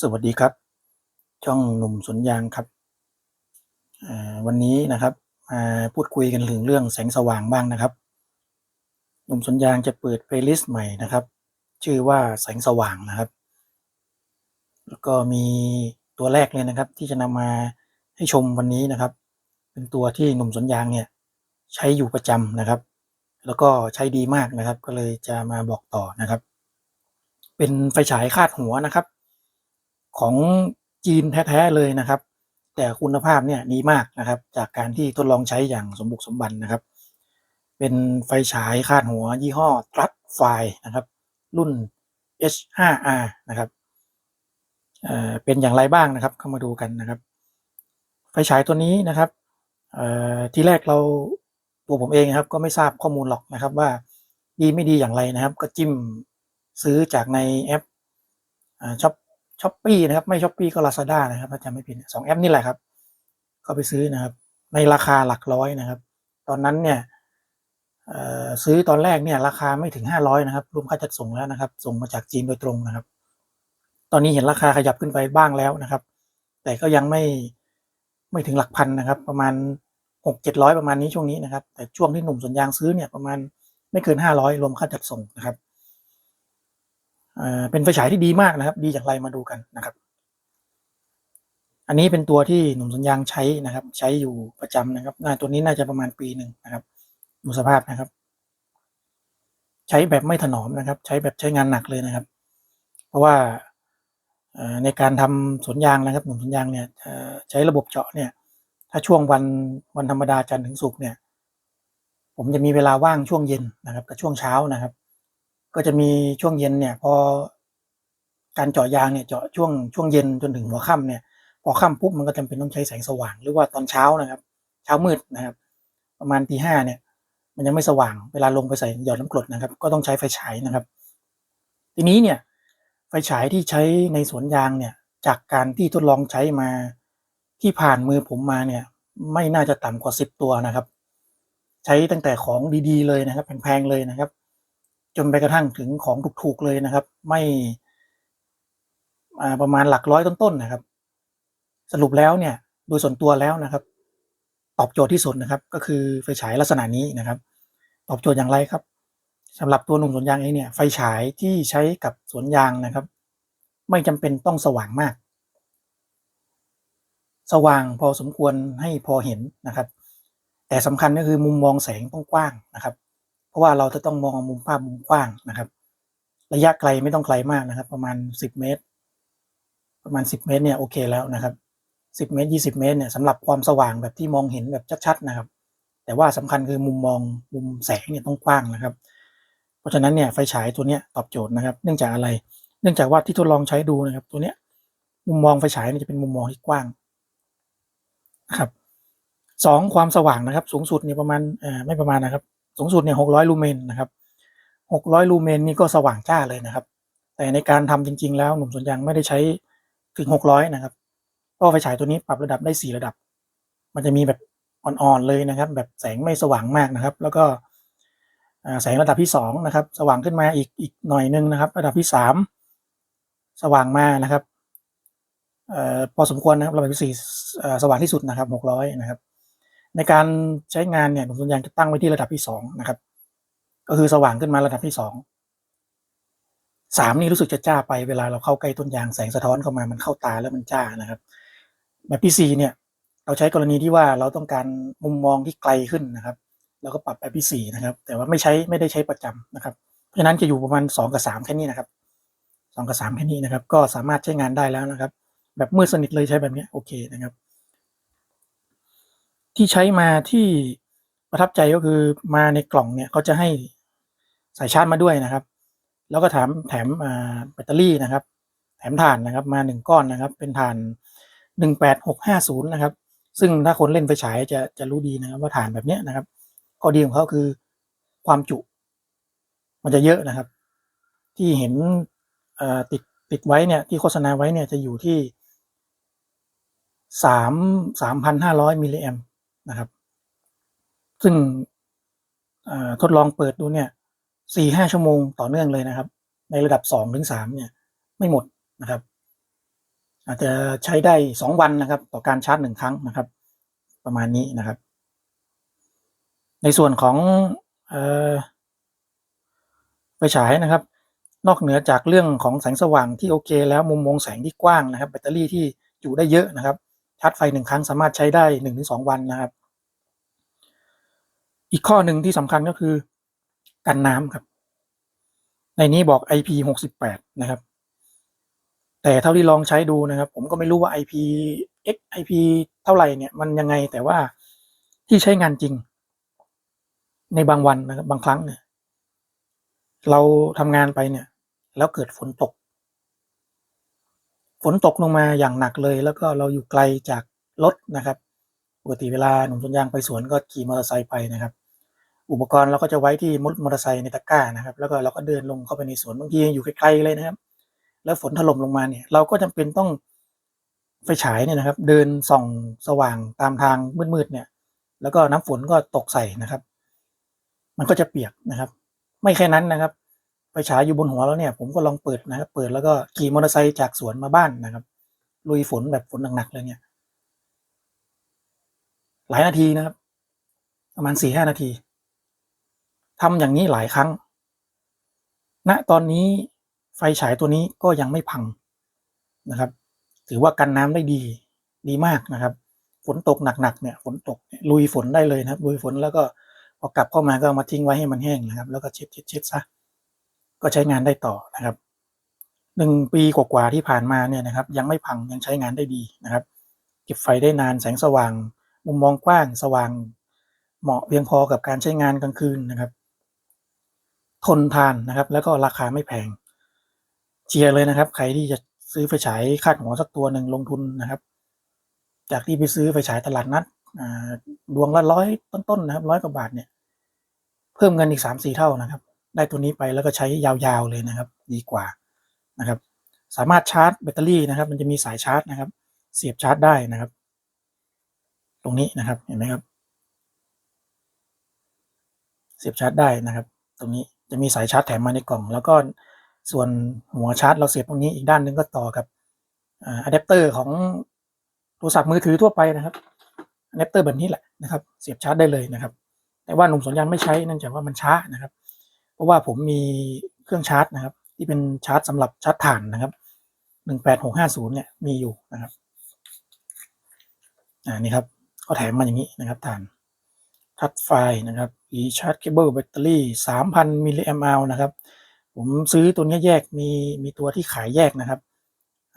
สวัสดีครับ ช่องหนุ่มสวนยางครับวันนี้นะครับมาพูดคุยกันถึงเรื่องแสงสว่างบ้างนะครับ หนุ่มสวนยางจะเปิดเพลย์ลิสต์ใหม่นะครับ ชื่อว่าแสงสว่างนะครับ แล้วก็มีตัวแรกเลยนะครับ ที่จะนำมาให้ชมวันนี้นะครับ เป็นตัวที่หนุ่มสวนยางเนี่ยใช้อยู่ประจำนะครับ แล้วก็ใช้ดีมากนะครับ ก็เลยจะมาบอกต่อนะครับ เป็นไฟฉายคาดหัวนะครับ ของจีนแท้ๆเลยนะครับ แต่คุณภาพเนี่ยดีมากนะครับ จากการที่ทดลองใช้อย่างสมบุกสมบันนะครับ เป็นไฟฉายคาดหัวยี่ห้อตรัสไฟนะครับ รุ่น H5R นะครับเเป็นอย่างไรบ้างนะครับ เข้ามาดูกันนะครับ ไฟฉายตัวนี้นะครับที่แรกเราตัวผมเองนะครับ ก็ไม่ทราบข้อมูลหรอกนะครับว่าดีไม่ดีอย่างไรนะครับ ก็จิ้มซื้อจากในแอปช็อป ช้อปปี้นะครับ ไม่ช้อปปี้ก็ลาซาด้านะครับถ้าจำไม่ผิดสองแอปนี่แหละครับ ก็ไปซื้อนะครับ ในราคาหลักร้อยนะครับ ตอนนั้นเนี่ยซื้อตอนแรกเนี่ยราคาไม่ถึงห้าร้อยนะครับรวมค่าจัดส่งแล้วนะครับ ส่งมาจากจีนโดยตรงนะครับ ตอนนี้เห็นราคาขยับขึ้นไปบ้างแล้วนะครับ แต่ก็ยังไม่ไม่ถึงหลักพันนะครับ ประมาณหกเจ็ดร้อยประมาณนี้ช่วงนี้นะครับ แต่ช่วงที่หนุ่มสวนยางซื้อเนี่ยประมาณไม่เกินห้าร้อยรวมค่าจัดส่งนะครับ เป็นไฟฉายที่ดีมากนะครับ ดีอย่างไรมาดูกันนะครับ อันนี้เป็นตัวที่หนุ่มสวนยางใช้นะครับ ใช้อยู่ประจำนะครับน่าตัวนี้น่าจะประมาณปีหนึ่งนะครับดูสภาพนะครับ ใช้แบบไม่ถนอมนะครับ ใช้แบบใช้งานหนักเลยนะครับ เพราะว่าในการทำสวนยางนะครับ หนุ่มสวนยางเนี่ยใช้ระบบเจาะเนี่ย ถ้าช่วงวันวันธรรมดาจันทร์ถึงศุกร์เนี่ย ผมจะมีเวลาว่างช่วงเย็นนะครับกับช่วงเช้านะครับ ก็จะมีช่วงเย็นเนี่ยพอการเจาะยางเนี่ยเจาะช่วงช่วงเย็นจนถึงหัวค่ำเนี่ยพอค่ำปุ๊บมันก็จำเป็นต้องใช้แสงสว่าง หรือว่าตอนเช้านะครับ เช้ามืดนะครับ ประมาณตีห้าเนี่ย มันยังไม่สว่างเวลาลงไปใส่หยอดน้ำกรดนะครับ ก็ต้องใช้ไฟฉายนะครับ ทีนี้เนี่ยไฟฉายที่ใช้ในสวนยางเนี่ยจากการที่ทดลองใช้มาที่ผ่านมือผมมาเนี่ย ไม่น่าจะต่ำกว่าสิบตัวนะครับ ใช้ตั้งแต่ของดีๆเลยนะครับแพงๆเลยนะครับ จนไปกระทั่งถึงของถูกๆเลยนะครับ ไม่ประมาณหลักร้อยต้นๆนะครับ สรุปแล้วเนี่ยโดยส่วนตัวแล้วนะครับ ตอบโจทย์ที่สุดนะครับ ก็คือไฟฉายลักษณะนี้นะครับ ตอบโจทย์อย่างไรครับสำหรับตัวหนุ่มสวนยางเองเนี่ยไฟฉายที่ใช้กับสวนยางนะครับ ไม่จำเป็นต้องสว่างมาก สว่างพอสมควรให้พอเห็นนะครับ แต่สำคัญก็คือมุมมองแสงต้องกว้างนะครับ ราะว่าเราจะต้องมองมุมภาพมุมกว้างนะครับ ระยะไกลไม่ต้องไกลมากนะครับ ประมาณสิบเมตร ประมาณสิบเมตรเนี่ยโอเคแล้วนะครับสิบเมตรยี่สิบเมตรเนี่ยสำหรับความสว่างแบบที่มองเห็นแบบชัดๆนะครับ แต่ว่าสำคัญคือมุมมองมุมแสงเนี่ยต้องกว้างนะครับ เพราะฉะนั้นเนี่ยไฟฉายตัวเนี้ยตอบโจทย์นะครับ เนื่องจากอะไร เนื่องจากว่าที่ทดลองใช้ดูนะครับ ตัวเนี้ยมุมมองไฟฉายเนี่ยจะเป็นมุมมองที่กว้างนะครับสองความสว่างนะครับ สูงสุดเนี่ยประมาณเอ่อไม่ประมาณนะครับ สูงสุดเนี่ยหกร้อยลูเมนนะครับหกร้อยลูเมนนี่ก็สว่างจ้าเลยนะครับ แต่ในการทำจริง ๆ แล้วหนุ่มสวนยางไม่ได้ใช้ถึงหกร้อยนะครับเพราะไฟฉายตัวนี้ปรับระดับได้สี่ระดับ มันจะมีแบบอ่อนๆเลยนะครับ แบบแสงไม่สว่างมากนะครับ แล้วก็แสงระดับที่สองนะครับ สว่างขึ้นมาอีกอีกหน่อยนึงนะครับ ระดับที่สามสว่างมานะครับออพอสมควรนะครับระดับที่สี่สว่างที่สุดนะครับหกร้อยนะครับ ในการใช้งานเนี่ยหนุ่มสวนยางจะตั้งไว้ที่ระดับที่สองนะครับ ก็คือสว่างขึ้นมาระดับที่สองสามนี่รู้สึกจะจ้าไปเวลาเราเข้าใกล้ต้นยางแสงสะท้อนเข้ามามันเข้าตาแล้วมันจ้านะครับแบบที่สี่เนี่ย เราใช้กรณีที่ว่าเราต้องการมุมมองที่ไกลขึ้นนะครับเราก็ปรับแบบที่สี่นะครับ แต่ว่าไม่ใช้ไม่ได้ใช้ประจำนะครับ เพราะฉะนั้นจะอยู่ประมาณสองกับสามแค่นี้นะครับสองกับสามแค่นี้นะครับ ก็สามารถใช้งานได้แล้วนะครับ แบบมืดสนิทเลยใช้แบบนี้โอเคนะครับ ที่ใช้มาที่ประทับใจก็คือมาในกล่องเนี่ยเขาจะให้สายชาร์จมาด้วยนะครับ แล้วก็แถมแถมแบตเตอรี่นะครับ แถมถ่านนะครับมาหนึ่งก้อนนะครับ เป็นถ่านหนึ่งแปดหกห้าศูนย์นะครับ ซึ่งถ้าคนเล่นไฟฉายจะจะรู้ดีนะครับ ว่าถ่านแบบเนี้ยนะครับข้อดีของเขาคือความจุ มันจะเยอะนะครับ ที่เห็นติดติดไว้เนี่ยที่โฆษณาไว้เนี่ยจะอยู่ที่สามสามพันห้าร้อยมิลลิแอม นะครับ ซึ่งทดลองเปิดดูเนี่ยสี่ห้าชั่วโมงต่อเนื่องเลยนะครับ ในระดับสองถึงสามเนี่ย ไม่หมดนะครับ อาจจะใช้ได้สองวันนะครับ ต่อการชาร์จหนึ่งครั้งนะครับ ประมาณนี้นะครับ ในส่วนของออไฟฉายนะครับ นอกเหนือจากเรื่องของแสงสว่างที่โอเค แล้วมุมมองแสงที่กว้างนะครับ แบตเตอรี่ที่อยู่ได้เยอะนะครับชาร์จไฟหนึ่งครั้งสามารถใช้ได้หนึ่งถึงสองวันนะครับ อีกข้อหนึ่งที่สำคัญก็คือ กันน้ำครับ ในนี้บอก IP หกสิบแปดนะครับ แต่เท่าที่ลองใช้ดูนะครับ ผมก็ไม่รู้ว่า IP X IP เท่าไหร่เนี่ย มันยังไงแต่ว่าที่ใช้งานจริง ในบางวันนะครับ บางครั้งเนี่ย เราทำงานไปเนี่ย แล้วเกิดฝนตก ฝนตกลงมาอย่างหนักเลย แล้วก็เราอยู่ไกลจากรถนะครับ ปกติเวลาหนุ่มสวนยางไปสวนก็ขี่มอเตอร์ไซค์ไปนะครับ อุปกรณ์เราก็จะไว้ที่มดมอเตอร์ไซค์ในตะกร้านะครับ แล้วก็เราก็เดินลงเข้าไปในสวนบางทีอยู่ไกลๆเลยนะครับ แล้วฝนถล่มลงมาเนี่ย เราก็จำเป็นต้องไฟฉายเนี่ยนะครับ เดินส่องสว่างตามทางมืดๆเนี่ย แล้วก็น้ำฝนก็ตกใส่นะครับ มันก็จะเปียกนะครับ ไม่แค่นั้นนะครับไฟฉายอยู่บนหัวแล้วเนี่ย ผมก็ลองเปิดนะครับ เปิดแล้วก็ขี่มอเตอร์ไซค์จากสวนมาบ้านนะครับลุยฝนแบบฝนหนักๆเลยเนี่ย หลายนาทีนะครับ ประมาณสี่ห้านาทีทำอย่างนี้หลายครั้งณตอนนี้ไฟฉายตัวนี้ก็ยังไม่พังนะครับ ถือว่ากันน้ำได้ดีดีมากนะครับ ฝนตกหนักๆเนี่ยฝนตกลุยฝนได้เลยนะครับลุยฝนแล้วก็พอกลับเข้ามาก็มาทิ้งไว้ให้มันแห้งนะครับ แล้วก็เช็ดเช็ดเช็ดซะก็ใช้งานได้ต่อนะครับหนึ่งปีกว่าๆที่ผ่านมาเนี่ยนะครับ ยังไม่พังยังใช้งานได้ดีนะครับ เก็บไฟได้นานแสงสว่าง มุมมองกว้างสว่าง เหมาะเพียงพอกับการใช้งานกลางคืนนะครับ ทนทานนะครับ แล้วก็ราคาไม่แพงเชียร์เลยนะครับ ใครที่จะซื้อไฟฉายคาดหัวสักตัวหนึ่งลงทุนนะครับ จากที่ไปซื้อไฟฉายตลาดนัดดวงละร้อยต้นๆนะครับร้อยกว่าบาทเนี่ย เพิ่มเงินอีกสามสี่เท่านะครับ ได้ตัวนี้ไปแล้วก็ใช้ยาวๆเลยนะครับ ดีกว่านะครับ สามารถชาร์จแบตเตอรี่นะครับ มันจะมีสายชาร์จนะครับ เสียบชาร์จได้นะครับ ตรงนี้นะครับ เห็นไหมครับ เสียบชาร์จได้นะครับ ตรงนี้จะมีสายชาร์จแถมมาในกล่อง แล้วก็ส่วนหัวชาร์จเราเสียบตรงนี้อีกด้านหนึงก็ต่อกับอะแดปเตอร์ของโทรศัพท์มือถือทั่วไปนะครับอะแดปเตอร์แบบนี้แหละนะครับ เสียบชาร์จได้เลยนะครับ แต่ว่าหนุ่มสวนยางไม่ใช้เนื่องจากว่ามันช้านะครับ เพราะว่าผมมีเครื่องชาร์จนะครับ ที่เป็นชาร์จสำหรับชาร์จถ่านนะครับหนึ่งแปดหกห้าศูนย์เนี่ยมีอยู่นะครับ อ่านี่ครับ ก็แถมมาอย่างนี้นะครับถ่านทัดไฟนะครับ e charge cable battery 3,000 มิลลิแอมป์นะครับ ผมซื้อตัวนี้แยกมีมีตัวที่ขายแยกนะครับ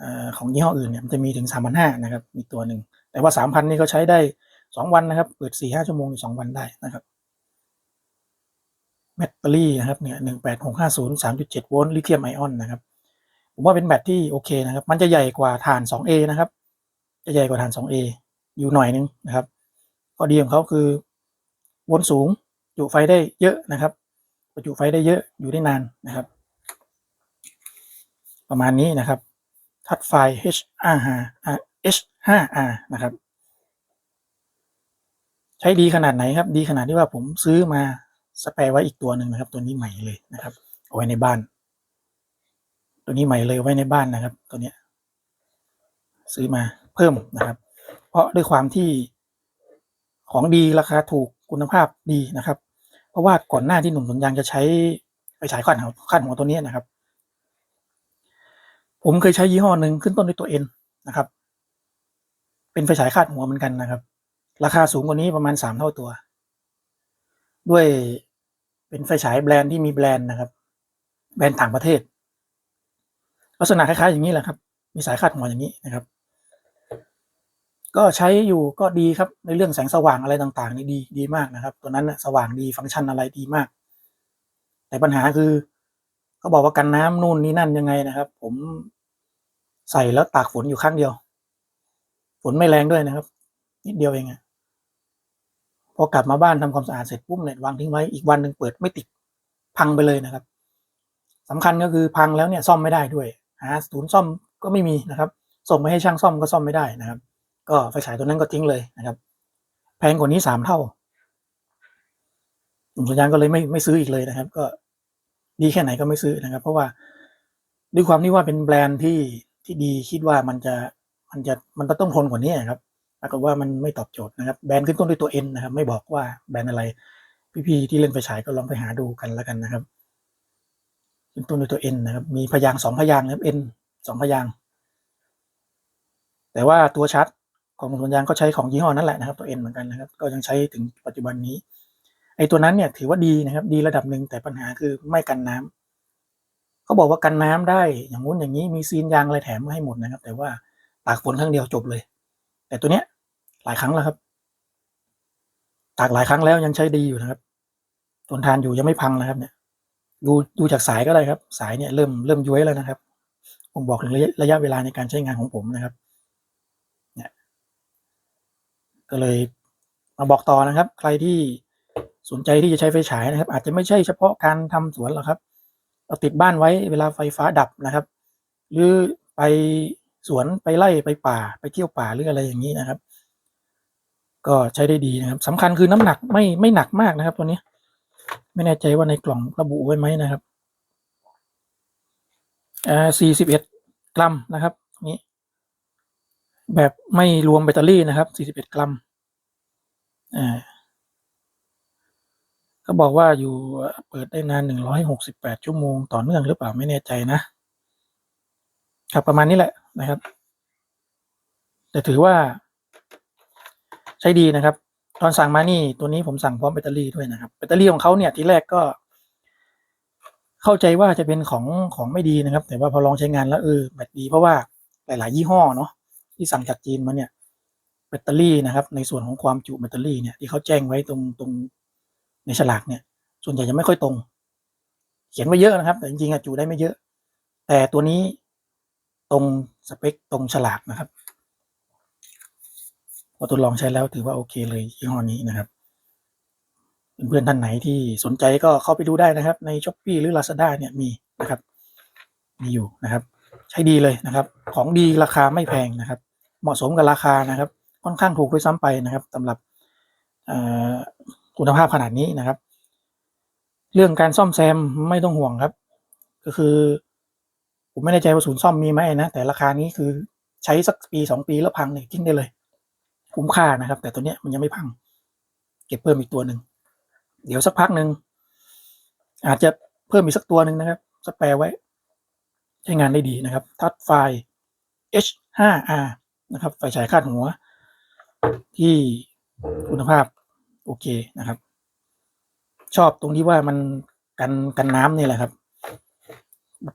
อของยี่ห้ออื่นเนี่ยมันจะมีถึง 3,500นะครับ มีตัวหนึ่ง แต่ว่า 3,000 นี่ก็ใช้ได้ 2 วันนะครับ เปิด 4-5 ชั่วโมงใน2วันได้นะครับแบตเตอรี่นะครับเนี่ย18650 3.7โวลต์ลิเธียมไอออนนะครับ ผมว่าเป็นแบตที่โอเคนะครับ มันจะใหญ่กว่าฐาน 2A นะครับ จะใหญ่กว่าฐาน 2A อยู่หน่อยนึงนะครับข้อดีของเขาคือวลต์สูงจุไฟได้เยอะนะครับประจุไฟได้เยอะอยู่ได้นานนะครับ ประมาณนี้นะครับ ทัดไฟ H5R H5R นะครับ ใช้ดีขนาดไหนครับ ดีขนาดที่ว่าผมซื้อมาสแปรไว้อีกตัวหนึ่งนะครับ ตัวนี้ใหม่เลยนะครับเอาไว้ในบ้าน ตัวนี้ใหม่เลยไว้ในบ้านนะครับ ตัวเนี้ย ซื้อมาเพิ่มนะครับ เพราะด้วยความที่ของดีราคาถูกคุณภาพดีนะครับ เพราะว่าก่อนหน้าที่หนุ่มสวนยางจะใช้ไฟฉายคาดหัวคาดหัวตัวนี้นะครับ ผมเคยใช้ยี่ห้อหนึ่งขึ้นต้นด้วยตัวเอ็นนะครับ เป็นไฟฉายคาดหัวเหมือนกันนะครับ ราคาสูงกว่านี้ประมาณสามเท่าตัว ด้วยเป็นไฟฉายแบรนด์ที่มีแบรนด์นะครับ แบรนด์ต่างประเทศ ลักษณะคล้ายๆอย่างนี้แหละครับ มีสายคาดหัวอย่างนี้นะครับ ก็ใช้อยู่ก็ดีครับในเรื่องแสงสว่างอะไรต่างๆนี่ดีดีมากนะครับ ตัวนั้นนะสว่างดีฟังก์ชันอะไรดีมาก แต่ปัญหาคือเขาบอกว่ากันน้ำนู่นนี่นั่นยังไงนะครับ ผมใส่แล้วตากฝนอยู่ข้างเดียว ฝนไม่แรงด้วยนะครับ นิดเดียวเองอะพอกลับมาบ้านทำความสะอาดเสร็จปุ๊บเนี่ยวางทิ้งไว้อีกวันหนึ่งเปิดไม่ติดพังไปเลยนะครับสำคัญก็คือพังแล้วเนี่ยซ่อมไม่ได้ด้วยหาศูนย์ซ่อมก็ไม่มีนะครับ ส่งไปให้ช่างซ่อมก็ซ่อมไม่ได้นะครับ ก็ไฟฉายตัวนั้นก็ทิ้งเลยนะครับ แพงกว่านี้สามเท่าหนุ่มสัญญาณก็เลยไม่ไม่ซื้ออีกเลยนะครับ ก็ดีแค่ไหนก็ไม่ซื้อนะครับ เพราะว่าด้วยความที่ว่าเป็นแบรนด์ที่ที่ดีคิดว่ามันจะมันจะมันต้องทนกว่านี้ครับปรากฏว่ามันไม่ตอบโจทย์นะครับ แบรนด์ขึ้นต้นด้วยตัว N นนะครับ ไม่บอกว่าแบรนด์อะไรพี่ๆที่เล่นไฟฉายก็ลองไปหาดูกันแล้วกันนะครับขึ้นต้นด้วยตัว N นนะครับ มีพยางสองพยางนะครับ N สองพยาง แต่ว่าตัวชาร์จ ของสวนยางก็ใช้ของยี่ห้อนั่นแหละนะครับตัว N เหมือนกันนะครับ ก็ยังใช้ถึงปัจจุบันนี้ ไอ้ตัวนั้นเนี่ยถือว่าดีนะครับ ดีระดับหนึ่งแต่ปัญหาคือไม่กันน้ำเขาบอกว่ากันน้ำได้อย่างงู้นอย่างนี้มีซีนยางอะไรแถมมาให้หมดนะครับ แต่ว่าตากฝนครั้งเดียวจบเลย แต่ตัวเนี้ยหลายครั้งแล้วครับ ตากหลายครั้งแล้วยังใช้ดีอยู่นะครับทนทานอยู่ยังไม่พังนะครับ เนี่ย ดูดูจากสายก็ได้ครับ สายเนี่ยเริ่มเริ่มย้วยแล้วนะครับผมบอกถึงระยะระยะเวลาในการใช้งานของผมนะครับ เนี่ย ก็เลยมาบอกต่อนะครับ ใครที่สนใจที่จะใช้ไฟฉายนะครับ อาจจะไม่ใช่เฉพาะการทำสวนหรอกครับเราติดบ้านไว้เวลาไฟฟ้าดับนะครับ หรือไปสวนไปไล่ไปป่าไปเที่ยวป่าหรืออะไรอย่างนี้นะครับ ก็ใช้ได้ดีนะครับสำคัญคือน้ำหนักไม่ไม่หนักมากนะครับ ตัวนี้ ไม่แน่ใจว่าในกล่องระบุไว้ไหมนะครับอ่า41 กรัมนะครับ นี้ แบบไม่รวมแบตเตอรี่นะครับ 41 กรัม อ่า ก็บอกว่าอยู่เปิดได้นาน 168 ชั่วโมงต่อเนื่องหรือเปล่าไม่แน่ใจนะ ครับประมาณนี้แหละนะครับ แต่ถือว่า ใช้ดีนะครับ ตอนสั่งมานี่ตัวนี้ผมสั่งพร้อมแบตเตอรี่ด้วยนะครับแบตเตอรี่ของเขาเนี่ยทีแรกก็ เข้าใจว่าจะเป็นของของไม่ดีนะครับ แต่ว่าพอลองใช้งานแล้วเออแบตดีเพราะว่าหลาย ๆ ยี่ห้อเนาะ ที่สั่งจากจีนมาเนี่ยแบตเตอรี่นะครับ ในส่วนของความจุแบตเตอรี่เนี่ยที่เขาแจ้งไว้ตรงตรงในฉลากเนี่ย ส่วนใหญ่จะไม่ค่อยตรง เขียนไว้เยอะนะครับ แต่จริงๆอะจุได้ไม่เยอะ แต่ตัวนี้ตรงสเปคตรงฉลากนะครับพอทดลองใช้แล้วถือว่าโอเคเลยยี่ห้อนี้นะครับเพื่อนๆท่านไหนที่สนใจก็เข้าไปดูได้นะครับ ในช้อปปีหรือ Lazada เนี่ยมีนะครับ มีอยู่นะครับ ใช้ดีเลยนะครับ ของดีราคาไม่แพงนะครับ เหมาะสมกับราคานะครับ ค่อนข้างถูกด้วยซ้ำไปนะครับสำหรับคุณภาพขนาดนี้นะครับ เรื่องการซ่อมแซมไม่ต้องห่วงครับ ก็คือ ผมไม่แน่ใจว่าศูนย์ซ่อมมีไหมนะ แต่ราคานี้คือใช้สักปีสองปีแล้วพังเนี่ยทิ้งได้เลย คุ้มค่านะครับ แต่ตัวเนี้ยมันยังไม่พัง เก็บเพิ่มอีกตัวหนึ่งเดี๋ยวสักพักหนึ่งอาจจะเพิ่มอีกสักตัวหนึ่งนะครับสแปร์ไว้ ใช้งานได้ดีนะครับ ทัดไฟ H5R นะครับไฟฉายคาดหัว ที่คุณภาพโอเคนะครับ ชอบตรงที่ว่ามันกันกันน้ำนี่แหละครับ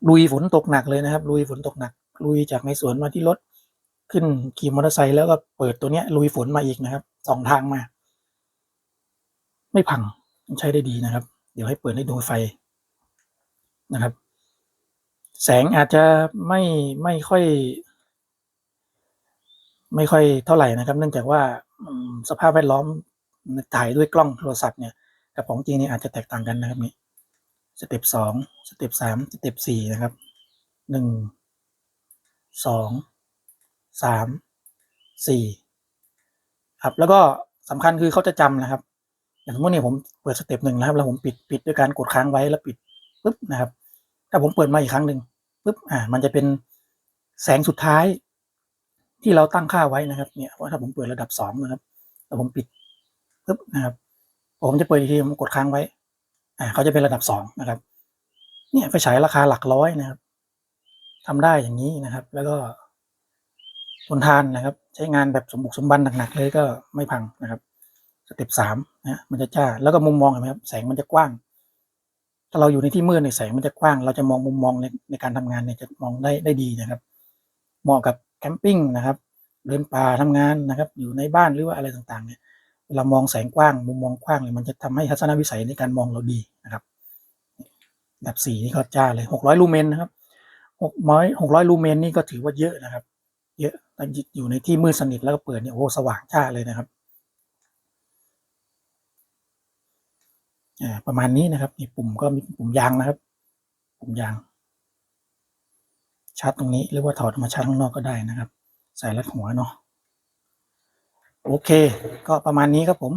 ลุยฝนตกหนักเลยนะครับลุยฝนตกหนัก ลุยจากในสวนมาที่รถขึ้นขี่มอเตอร์ไซค์แล้วก็เปิดตัวเนี้ย ลุยฝนมาอีกนะครับสองทางมา ไม่พังใช้ได้ดีนะครับ เดี๋ยวให้เปิดให้ดูไฟนะครับ แสงอาจจะไม่ไม่ค่อย ไม่ค่อยเท่าไหร่นะครับ เนื่องจากว่าสภาพแวดล้อมถ่ายด้วยกล้องโทรศัพท์เนี่ยกับของจริงเนี่ยอาจจะแตกต่างกันนะครับนี่สเต็ปสองสเต็ปสามสเต็ปสี่นะครับหนึ่งสองสามสี่ครับแล้วก็สำคัญคือเขาจะจำนะครับ อย่างสมมติเนี่ยผมเปิดสเต็ปหนึ่งนะครับ แล้วผมปิดปิดด้วยการกดค้างไว้แล้วปิดปุ๊บนะครับ ถ้าผมเปิดมาอีกครั้งหนึ่งปุ๊บอ่ามันจะเป็นแสงสุดท้าย ที่เราตั้งค่าไว้นะครับ เนี่ยว่าถ้าผมเปิดระดับสองนะครับแล้วผมปิดปุ๊บนะครับ ผมจะเปิดอีกทีผมกดค้างไว้ อ่าเขาจะเป็นระดับสองนะครับ เนี่ยไฟฉายราคาหลักร้อยนะครับทำได้อย่างนี้นะครับ แล้วก็ทนทานนะครับ ใช้งานแบบสมบุกสมบันหนักๆเลยก็ไม่พังนะครับสเต็ปสามนะมันจะจ้าแล้วก็มุมมองเห็นไหมครับแสงมันจะกว้าง ถ้าเราอยู่ในที่มืดในแสงมันจะกว้าง เราจะมองมุมมองในในการทำงานเนี่ยจะมองได้ได้ดีนะครับ เหมาะกับ แคมปิ้งนะครับเดินป่าทำงานนะครับ อยู่ในบ้านหรือว่าอะไรต่างๆเนี่ยเวลามองแสงกว้างมุมมองกว้างเลยมันจะทำให้ทัศนวิสัยในการมองเราดีนะครับแบบสี่นี่ก็จ้าเลยหกร้อยลูเมนนะครับหกร้อยหกร้อยลูเมนนี่ก็ถือว่าเยอะนะครับ เยอะอยู่ในที่มืดสนิทแล้วก็เปิดเนี่ยโอ้สว่างจ้าเลยนะครับประมาณนี้นะครับนี่ปุ่มก็มีปุ่มยางนะครับ ปุ่มยาง ชาร์จตรงนี้หรือว่าถอดมาชาร์จข้างนอกก็ได้นะครับ ใส่รัดหัวเนาะโอเค ก็ประมาณนี้ครับผม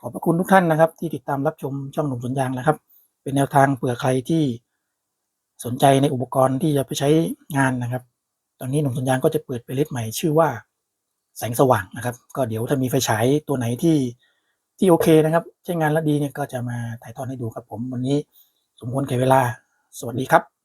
ขอบพระคุณทุกท่านนะครับ ที่ติดตามรับชมช่องหนุ่มสวนยางนะครับ เป็นแนวทางเผื่อใครที่สนใจในอุปกรณ์ที่จะไปใช้งานนะครับ ตอนนี้หนุ่มสัญญาณก็จะเปิดเพลย์ลิสใหม่ชื่อว่าแสงสว่างนะครับ ก็เดี๋ยวถ้ามีไฟฉายตัวไหนที่ที่โอเคนะครับ ใช้งานแล้วดีเนี่ยก็จะมาถ่ายทอดให้ดูครับผม วันนี้สมควรแก่เวลา สวัสดีครับ